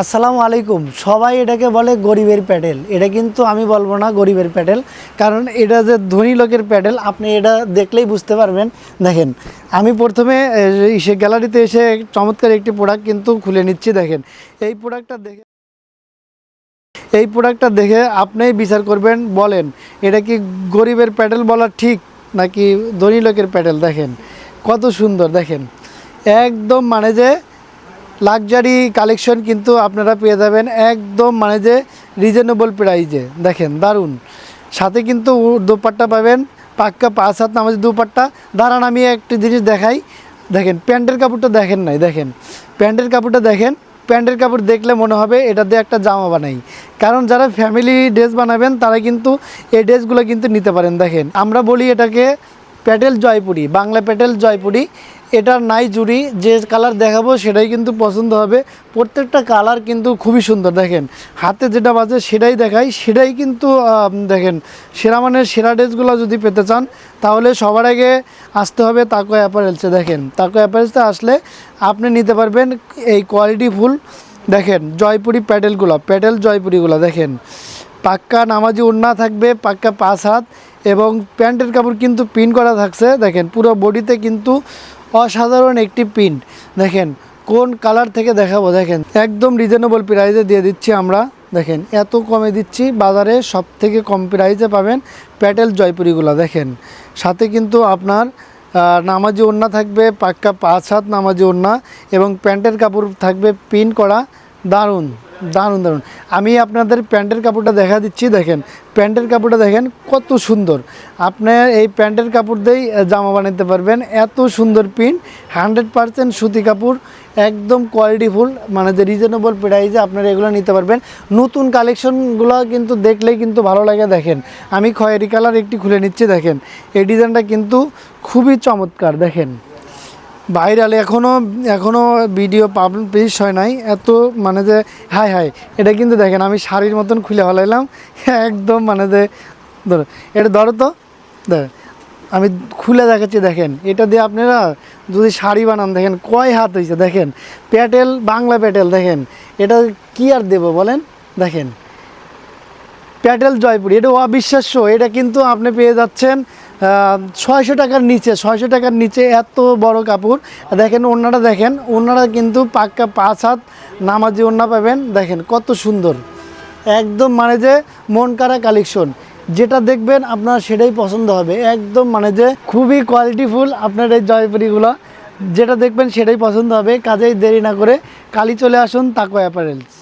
আসসালামু আলাইকুম। সবাই এটাকে বলে গরিবের প্যাডেল এটা কিন্তু আমি বলব না গরিবের প্যাডেল কারণ এটা যে ধনী লোকের প্যাডেল আপনি এটা দেখলেই বুঝতে পারবেন। দেখেন, আমি প্রথমে সে গ্যালারিতে এসে চমৎকার একটি প্রোডাক্ট কিন্তু খুলে নিচ্ছি, দেখেন। এই প্রোডাক্টটা দেখে এই প্রোডাক্টটা দেখে আপনিই বিচার করবেন, বলেন, এটা কি গরিবের প্যাডেল বলা ঠিক, নাকি ধনী লোকের প্যাডেল দেখেন, কত সুন্দর, দেখেন। একদম মানে যে লাক্সারি কালেকশন কিন্তু আপনারা পেয়ে যাবেন একদম মানে যে রিজনেবল প্রাইজে দেখেন, দারুণ। সাথে কিন্তু দুপাট্টা পাবেন, পাক্কা পাঁচ হাত নামাজ দুপাট্টা। দাঁড়ান, আমি একটি জিনিস দেখাই। দেখেন, প্যান্টের কাপড়টা দেখেন নাই, দেখেন। প্যান্টের কাপড়টা দেখেন, প্যান্টের কাপড় দেখলে মনে হবে এটা দিয়ে একটা জামা বানাই। কারণ যারা ফ্যামিলি ড্রেস বানাবেন, তারা কিন্তু এই ড্রেসগুলো কিন্তু নিতে পারেন। দেখেন, আমরা বলি এটাকে প্যাটেল জয়পুরি, বাংলা প্যাটেল জয়পুরি। এটার নাই জুড়ি, যে কালার দেখাবো সেটাই কিন্তু পছন্দ হবে। প্রত্যেকটা কালার কিন্তু খুবই সুন্দর, দেখেন। হাতে যেটা বাজে সেটাই দেখাই, সেটাই কিন্তু দেখেন, সেরা মানের, সেরা ড্রেসগুলো যদি পেতে চান, তাহলে সবার আগে আসতে হবে তাকো অ্যাপারেলসে, দেখেন। তাকো অ্যাপারেলসে আসলে আপনি নিতে পারবেন এই কোয়ালিটি ফুল, দেখেন, জয়পুরি প্যাডেলগুলো প্যাডেল জয়পুরিগুলো, দেখেন। পাক্কা নামাজি ওড়না থাকবে, পাক্কা পাঁচ হাত এবং প্যান্টের কাপড় কিন্তু পিন করা থাকছে। দেখেন, পুরো বডিতে কিন্তু অসাধারণ একটি প্রিন্ট দেখেন, কোন কালার থেকে দেখাবো? দেখেন, একদম রিজনেবল প্রাইসে দিয়ে দিচ্ছি আমরা। দেখেন, এত কমে দিচ্ছি, বাজারে সব থেকে কম প্রাইসে পাবেন প্যাটেল জয়পুরিগুলো। দেখেন, সাথে কিন্তু আপনার নামাজি ওড়না থাকবে, পাক্কা পাঁচ হাত নামাজি ওড়না এবং প্যান্টের কাপড় থাকবে পিন করা দারুণ। দারুণ দারুণ। আমি আপনাদের প্যান্টের কাপড়টা দেখা দিচ্ছি, দেখেন। প্যান্টের কাপড়টা দেখেন, কত সুন্দর। আপনার এই প্যান্টের কাপড় দিয়েই জামা বানাতে পারবেন। এত সুন্দর প্রিন্ট, হান্ড্রেড পারসেন্ট সুতি কাপড়, একদম কোয়ালিটিফুল মানে যে রিজনেবল প্রাইসে আপনারা এগুলো নিতে পারবেন। নতুন কালেকশনগুলো কিন্তু দেখলেই কিন্তু ভালো লাগে, দেখেন। আমি খয়েরি কালার একটি খুলে নিচ্ছি, দেখেন। এই ডিজাইনটা কিন্তু খুবই চমৎকার, দেখেন। ভাইরাল এখনও এখনও ভিডিও পাবলিশ হয় নাই। এত মানে যে, হাই হাই, এটা কিন্তু দেখেন, আমি শাড়ির মতন খুলে হলাইলাম একদম মানে যে, ধরো, এটা ধরো তো, দেখ, আমি খুলে দেখাচ্ছি, দেখেন, এটা দিয়ে আপনারা যদি শাড়ি বানান, দেখেন, কয় হাত হয়েছে দেখেন, প্যাটেল, বাংলা প্যাটেল, দেখেন, এটা কি আর দেবো বলেন, দেখেন, প্যাটেল জয়পুরি, এটা অবিশ্বাস্য, এটা কিন্তু আপনি পেয়ে যাচ্ছেন ছয়শো টাকার নিচে, ছয়শো টাকার নিচে এত বড় কাপড়। দেখেন ওনারা দেখেন ওনারা কিন্তু পাক্কা পাঁচ হাত নামাজি ওড়না পাবেন। দেখেন কত সুন্দর। একদম মানে যে মন কারা কালেকশন। যেটা দেখবেন আপনার সেটাই পছন্দ হবে। একদম মানে যে খুবই কোয়ালিটিফুল আপনার এই জয়পুরিগুলো। যেটা দেখবেন সেটাই পছন্দ হবে। কাজেই দেরি না করে কালি চলে আসুন তাকো অ্যাপারেলস।